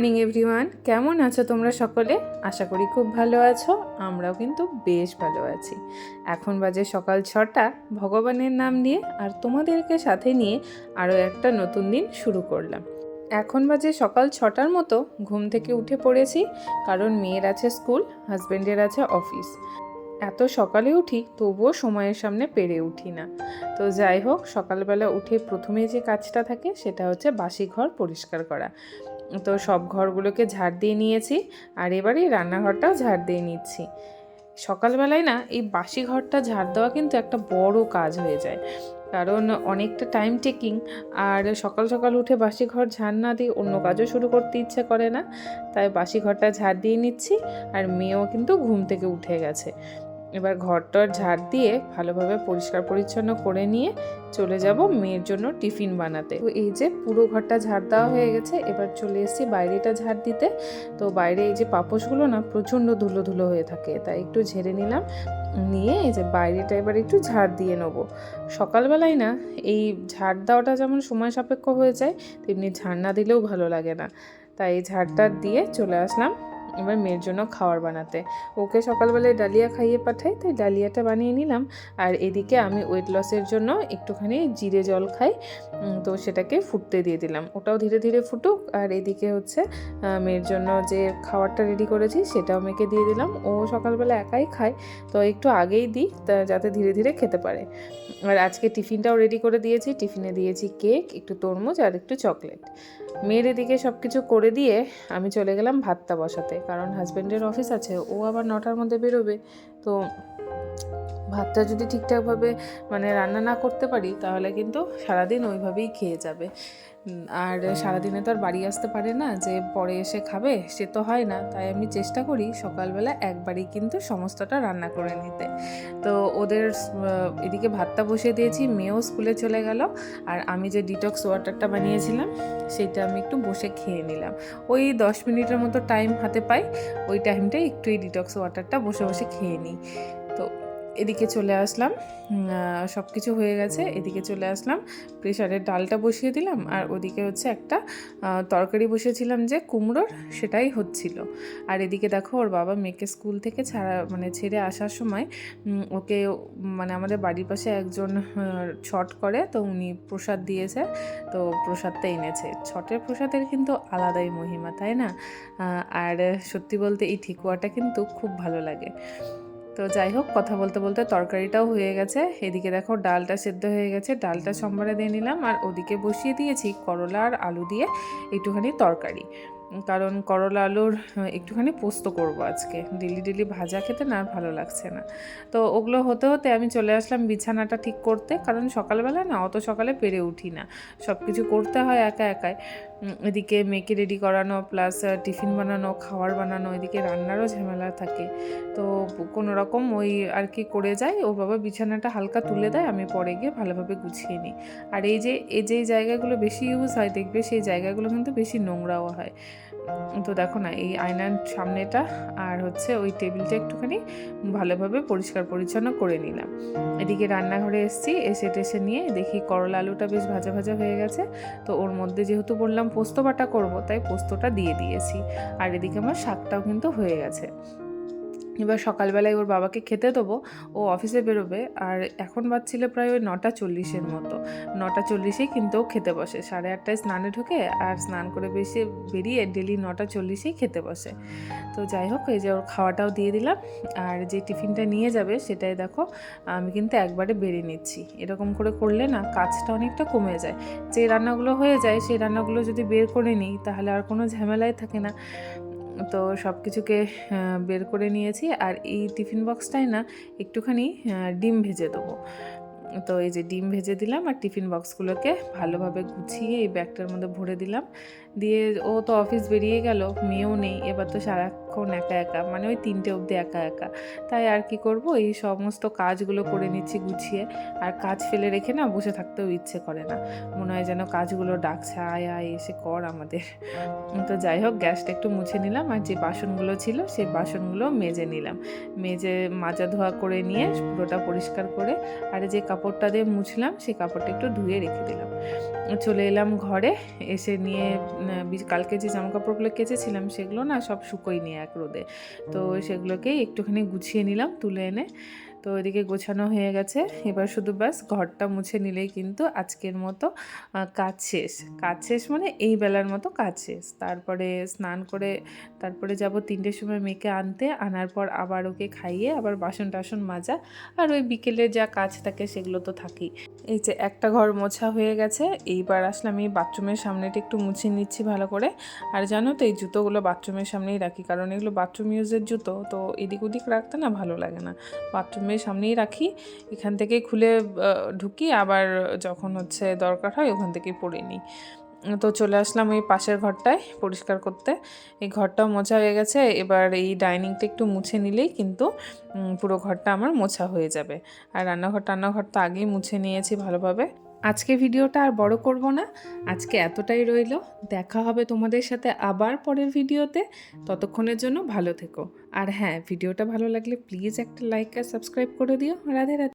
Morning everyone কেমন আছো তোমরা সকলে? আশা করি খুব ভালো আছো, আমরাও কিন্তু বেশ ভালো আছি। এখন বাজে সকাল ছটা, ভগবানের নাম নিয়ে আর তোমাদেরকে সাথে নিয়ে আরও একটা নতুন দিন শুরু করলাম। এখন বাজে সকাল ছটার মতো, ঘুম থেকে উঠে পড়েছি, কারণ মেয়ের আছে স্কুল হাজব্যান্ডের আছে অফিস। এত সকালে উঠি, তবুও সময়ের সামনে পেরে উঠি না। তো যাই হোক, সকালবেলা উঠে প্রথমে যে কাজটা থাকে, সেটা হচ্ছে বাসি ঘর পরিষ্কার করা। তো সব ঘরগুলোকে ঝাড় দিয়ে নিয়েছি আর এবারে রান্নাঘরটাও ঝাড় দিয়ে নিচ্ছি। সকালবেলায় না এই বাসি ঘরটা ঝাড় দেওয়া কিন্তু একটা বড় কাজ হয়ে যায়। কারণ অনেকটা টাইম টেকিং আর সকাল সকাল উঠে বাসি ঘর ঝাড় না দিয়ে অন্য কাজও শুরু করতে ইচ্ছে করে না। তাই বাসি ঘরটা ঝাড় দিয়ে নিচ্ছি আর মেয়েও কিন্তু ঘুম থেকে উঠে গেছে। এবার ঘরটার ঝাড় দিয়ে ভালোভাবে পরিষ্কার পরিচ্ছন্ন করে নিয়ে চলে যাব মেয়ের জন্য টিফিন বানাতে। তো এই যে পুরো ঘরটা ঝাড় দেওয়া হয়ে গেছে, এবার চলে এসেছি বাইরেটা ঝাড় দিতে। তো বাইরে এই যে পাপোশগুলো না প্রচণ্ড ধুলো ধুলো হয়ে থাকে, তাই একটু ঝেড়ে নিলাম। নিয়ে এই যে বাইরেটা এবার একটু ঝাড় দিয়ে নেব। সকালবেলায় না এই ঝাড় দেওয়াটা যেমন সময় সাপেক্ষ হয়ে যায়, তেমনি ঝাড় না দিলেও ভালো লাগে না। তাই ঝাড়টা দিয়ে চলে আসলাম। এবার মেয়ের জন্য খাবার বানাতে। ওকে সকালবেলায় ডালিয়া খাইয়ে পাঠাই, তাই ডালিয়াটা বানিয়ে নিলাম। আর এদিকে আমি ওয়েট লসের জন্য একটুখানি জিরে জল খাই তো সেটাকে ফুটতে দিয়ে দিলাম। ওটাও ধীরে ধীরে ফুটুক। আর এদিকে হচ্ছে মেয়ের জন্য যে খাবারটা রেডি করেছি, সেটাও মেয়েকে দিয়ে দিলাম। ও সকালবেলা একাই খায়, তো একটু আগেই দিই তা যাতে ধীরে ধীরে খেতে পারে। আর আজকে টিফিনটাও রেডি করে দিয়েছি। টিফিনে দিয়েছি কেক, একটু তরমুজ আর একটু চকলেট। মেয়ের এদিকে সব কিছু করে দিয়ে আমি চলে গেলাম ভাতটা বসাতে। কারণ হাজব্যান্ডের অফিস আছে, ও আবার নটার মধ্যে বেরোবে। তো ভাতটা যদি ঠিকঠাকভাবে মানে রান্না না করতে পারি, তাহলে কিন্তু সারাদিন ওইভাবেই খেয়ে যাবে। আর সারাদিনে তো আর বাড়ি আসতে পারে না, যে পরে এসে খাবে সে তো হয় না। তাই আমি চেষ্টা করি সকালবেলা একবারই কিন্তু সমস্তটা রান্না করে নিতে। তো ওদের এদিকে ভাতটা বসিয়ে দিয়েছি, মেয়েও স্কুলে চলে গেল। আর আমি যে ডিটক্স ওয়াটারটা বানিয়েছিলাম, সেটা আমি একটু বসে খেয়ে নিলাম। ওই দশ মিনিটের মতো টাইম হাতে পাই, ওই টাইমটাই একটু এই ডিটক্স ওয়াটারটা বসে বসে খেয়ে নিই। এদিকে চলে আসলাম। সব কিছু হয়ে গেছে, এদিকে চলে আসলাম। প্রেশারে ডালটা বসিয়ে দিলাম আর ওদিকে হচ্ছে একটা তরকারি বসিয়েছিলাম যে কুমড়োর, সেটাই হচ্ছিল। আর এদিকে দেখো ওর বাবা মেয়েকে স্কুল থেকে ছাড়া মানে ছেড়ে আসার সময় ওকে মানে আমাদের বাড়ির পাশে একজন ছট করে, তো উনি প্রসাদ দিয়েছে, তো প্রসাদটা এনেছে। ছটের প্রসাদের কিন্তু আলাদাই মহিমা, তাই না? আর সত্যি বলতে এই ঠিকুয়াটা কিন্তু খুব ভালো লাগে। তো যাই হোক কথা বলতে বলতে তরকারিটাও হয়ে গেছে। এদিকে দেখো ডালটা সেদ্ধ হয়ে গেছে। ডালটা সম্বারে দিয়ে নিলাম। আর ওদিকে বসিয়ে দিয়েছি করলা আর আলু দিয়ে একটুখানি তরকারি। কারণ করলা আলুর একটুখানি পোস্ত করব আজকে। ডেলি ডেলি ভাজা খেতে না ভালো লাগছে না। তো ওগুলো হতে হতে আমি চলে আসলাম বিছানাটা ঠিক করতে, কারণ সকালবেলা না অত সকালে পেরে উঠি না। সব কিছু করতে হয় একা একাই। এদিকে মেয়েকে রেডি করানো, প্লাস টিফিন বানানো খাবার বানানো, এদিকে রান্নারও ঝামেলা থাকে। তো কোনো রকম ওই আর কি করে যায় ওর বাবা বিছানাটা হালকা তুলে দেয়, আমি পরে গিয়ে ভালোভাবে গুছিয়ে নিই। আর এই যে এই যে জায়গাগুলো বেশি ইউজ হয়, দেখবে সেই জায়গাগুলো কিন্তু বেশি নোংরাও হয়। তো দেখো না, এই আয়নার সামনেটা আর হচ্ছে ওই টেবিলটা একটুখানি ভালোভাবে পরিষ্কার পরিচ্ছন্ন করে নিলাম। এদিকে রান্নাঘরে এসেছি, এসে টেসে নিয়ে দেখি করলা আলুটা বেশ ভাজা ভাজা হয়ে গেছে। তো ওর মধ্যে যেহেতু বললাম পোস্ত বাটা করব, তাই পোস্তটা দিয়ে দিয়েছি। আর এদিকে আমার শাকটাও কিন্তু হয়ে গেছে। এবার সকালবেলায় ওর বাবাকে খেতে দেবো, ও অফিসে বেরোবে, আর এখন বাজছিল প্রায় ওই নটা চল্লিশের মতো। নটা চল্লিশেই কিন্তু ও খেতে বসে। সাড়ে আটটায় স্নানে ঢুকে আর স্নান করে বেশি বেরিয়ে ডেলি নটা চল্লিশেই খেতে বসে। তো যাই হোক, এই যে ওর খাওয়াটাও দিয়ে দিলাম, আর যে টিফিনটা নিয়ে যাবে সেটাই দেখো, আমি কিন্তু একবারে বেরিয়ে নিচ্ছি। এরকম করে করলে না কাজটা অনেকটা কমে যায়। যে রান্নাগুলো হয়ে যায়, সেই রান্নাগুলো যদি বের করে নিই, তাহলে আর কোনো ঝামেলাই থাকে না। তো সব কিছুকে বের করে নিয়েছি আর এই টিফিন বক্সটাই না একটুখানি ডিম ভেজে দেবো। তো এই যে ডিম ভেজে দিলাম আর টিফিন বক্সগুলোকে ভালোভাবে গুছিয়ে এই ব্যাগটার মধ্যে ভরে দিলাম। দিয়ে ও তো অফিস বেরিয়ে গেল, মেয়েও নেই, এবার তো সারাক্ষণ একা একা মানে ওই তিনটে অবধি একা একা। তাই আর কি করব, এই সমস্ত কাজগুলো করে নিচ্ছি গুছিয়ে, আর কাজ ফেলে রেখে না বসে থাকতেও ইচ্ছে করে না। মনে হয় যেন কাজগুলো ডাকছে, আয় আয়, এসে কর আমাদের। তো যাই হোক, গ্যাসটা একটু মুছে নিলাম, আর যে বাসনগুলো ছিল, সেই বাসনগুলো মেজে নিলাম। মেজে মাজা ধোয়া করে নিয়ে পুরোটা পরিষ্কার করে, আর যে কাপড়টা দিয়ে মুছলাম, সেই কাপড়টা একটু ধুয়ে রেখে দিলাম। চলে এলাম ঘরে এসে নিয়ে কালকে যে জামা কাপড়গুলো কেচেছিলাম সেগুলো না সব শুকোই নিয়ে এক রোদে। তো সেগুলোকেই একটুখানি গুছিয়ে নিলাম তুলে এনে। তো এদিকে গোছানো হয়ে গেছে। এবার শুধু ব্যাস ঘরটা মুছে নিলেই কিন্তু আজকের মতো কাজ শেষ। কাজ শেষ মানে এই বেলার মতো কাজ শেষ। তারপরে স্নান করে তারপরে যাব তিনটের সময় মেয়েকে আনতে। আনার পর আবার ওকে খাইয়ে আবার বাসন টাসন মাজা। আর ওই বিকেলে যা কাজ থাকে সেগুলো তো থাকেই। এই যে একটা ঘর মোছা হয়ে গেছে, এইবার আসলে আমি বাথরুমের সামনেটা একটু মুছে নিচ্ছি ভালো করে। আর জানো তো, এই জুতোগুলো বাথরুমের সামনেই রাখি, কারণ এগুলো বাথরুম ইউজের জুতো, তো এদিক ওদিক রাখতে না ভালো লাগে না। বাথরুমের সামনেই রাখি, এখান থেকে খুলে ঢুকি, আবার যখন হচ্ছে দরকার হয় ওখান থেকেই পরে নিই। তো চলে আসলাম ওই পাশের ঘরটায় পরিষ্কার করতে। এই ঘরটাও মোছা হয়ে গেছে, এবার এই ডাইনিংটা একটু মুছে নিলেই কিন্তু পুরো ঘরটা আমার মোছা হয়ে যাবে। আর রান্নাঘর টান্নাঘর তো আগেই মুছে নিয়েছি ভালোভাবে। আজকে ভিডিওটা আর বড় করব না, আজকে এতটাই রইল। দেখা হবে তোমাদের সাথে আবার পরের ভিডিওতে। ততক্ষণের জন্য ভালো থেকো। আর হ্যাঁ ভিডিওটা ভালো লাগলে প্লিজ একটা লাইক আর সাবস্ক্রাইব করে দিও। রাধে রাধে।